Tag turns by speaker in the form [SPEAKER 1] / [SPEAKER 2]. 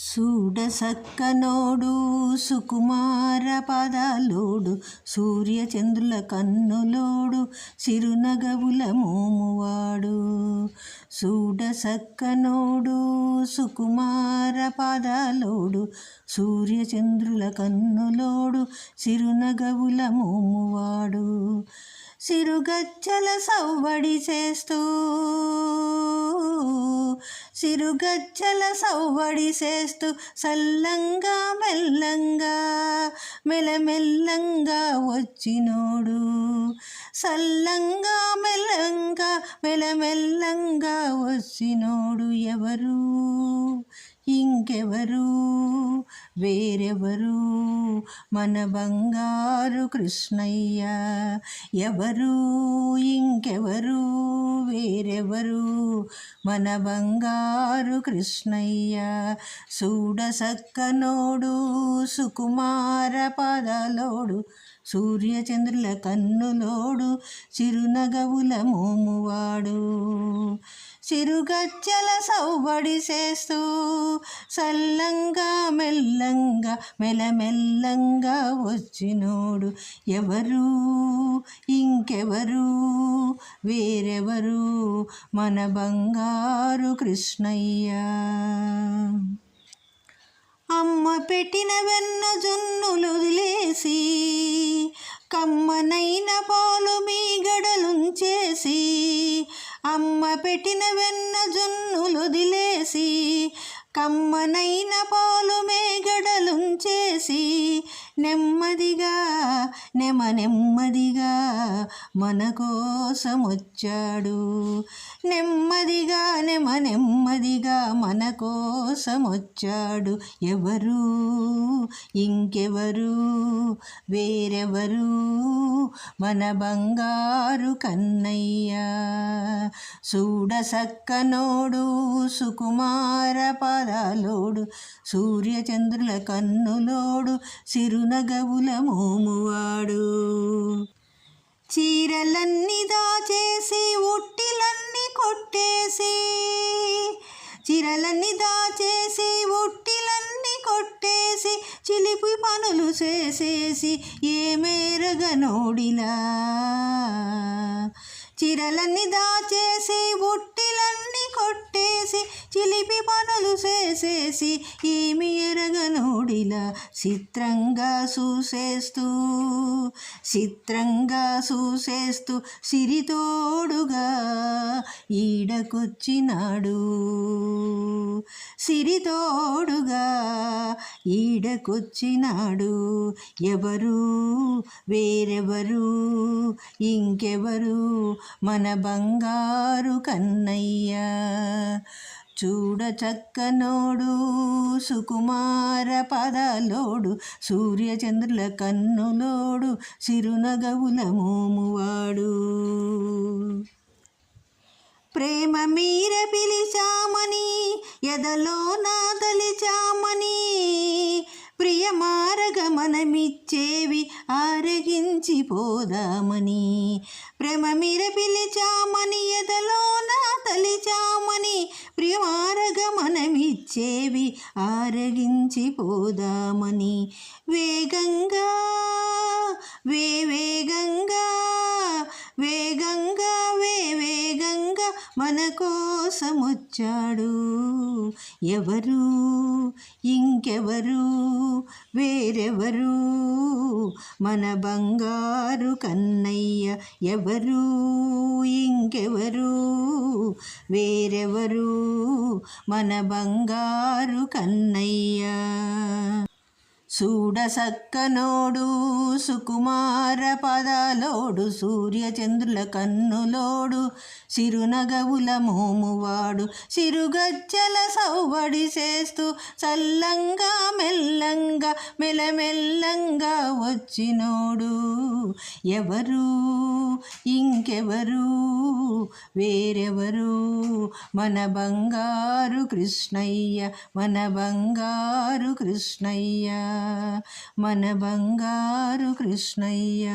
[SPEAKER 1] సూడసక్కనోడు సుకుమార పదాలోడు సూర్యచంద్రుల కన్నులోడు సిరునగవుల మోమువాడు. సూడసక్కనోడు సుకుమార పదాలోడు సూర్యచంద్రుల కన్నులోడు సిరునగవుల మోమువాడు. సిరుగచ్చల సవ్వడి చేస్తూ సిరుగజ్జల సవ్వడి చేస్తూ సల్లంగా మెల్లంగా మెలమెల్లంగా వచ్చినోడు. సల్లంగా మెల్లంగా మెలమెల్లంగా వచ్చినోడు ఎవరు? ఇంకెవరు? వేరెవరు? మన బంగారు కృష్ణయ్య ఎవరు? ఇంకెవరు? వేరెవరు? మన బంగారు కృష్ణయ్య సూడసక్కనోడు సుకుమార పదలోడు సూర్యచంద్రుల కన్నులోడు చిరునగవుల మోమువాడు. చిరుగచ్చల సౌబడి చేస్తూ సల్లంగా మెల్లంగా మెలమెల్లంగా వచ్చినోడు ఎవరు? ఇంకెవరు? వేరెవరు? మన బంగారు కృష్ణయ్య. అమ్మ పెట్టిన వెన్న జున్నులు వదిలేసి కమ్మనైన పాలు మీ గడలుంచేసి అమ్మ పెట్టిన వెన్న జున్నులు వదిలేసి కమ్మనైన పాలు మేగడలుంచేసి నెమ్మదిగా నెమ నెమ్మదిగా మన కోసం వచ్చాడు నెమ్మదిగా నెమ నెమ్మదిగా మన కోసం వచ్చాడు ఎవరు? ఇంకెవరు? వేరెవరు? మన బంగారు కన్నయ్య. చూడసక్కనోడు సుకుమార పదాలోడు సూర్యచంద్రుల కన్నులోడు సిరు నగవుల మోమువాడు. చీరలన్నీ దాచేసి ఉట్టిలన్నీ కొట్టేసి చీరలన్నీ దాచేసి ఉట్టిలన్నీ కొట్టేసి చిలిపి పనులు చేసేసి ఏ మేరగనోడిలా చీరలన్నీ దాచేసి ఉట్టిలన్నీ కొట్టేసి చిలిపి పనులు చేసేసి ఏమి ఎరగనోడిలా చిత్రంగా చూసేస్తూ చిత్రంగా చూసేస్తూ సిరితోడుగా ఈడకొచ్చినాడు. సిరితోడుగా ఈడకొచ్చినాడు. ఎవరు? వేరెవరు? ఇంకెవరు? మన బంగారు కన్నయ్య. చూడ చక్కనోడు సుకుమార పదలోడు సూర్యచంద్రుల కన్నులోడు సిరునగవుల మోమువాడు. ప్రేమ మీర పిలిచామని ఎదలో నా తలిచామని ప్రియమారగమనమిచ్చేవి ఆరగించి పోదామని ప్రేమ మీర పిలిచామని ఎదలో ఆరగించిపోదామని. వేగంగా వే వేగంగా వేగంగా వే వేగంగా మన కోసం వచ్చాడు ఎవరు? ఇంకెవరు? వేరెవరు? మన బంగారు కన్నయ్య ఎవరు? ఇంకెవరు? వేరెవరు? మన బంగారు కన్నయ్య. చూడసక్కనోడు సుకుమార పదాలోడు సూర్యచంద్రుల కన్నులోడు సిరునగవుల మోమువాడు సిరుగజ్జల సవ్వడి చేస్తూ చల్లంగా మెల్లంగా మెలమెల్లంగా వచ్చినోడు. ఎవరు? ఇంకెవరు? వేరెవరు? మన బంగారు కృష్ణయ్య మన బంగారు కృష్ణయ్య. మన బంగారు కృష్ణయ్య.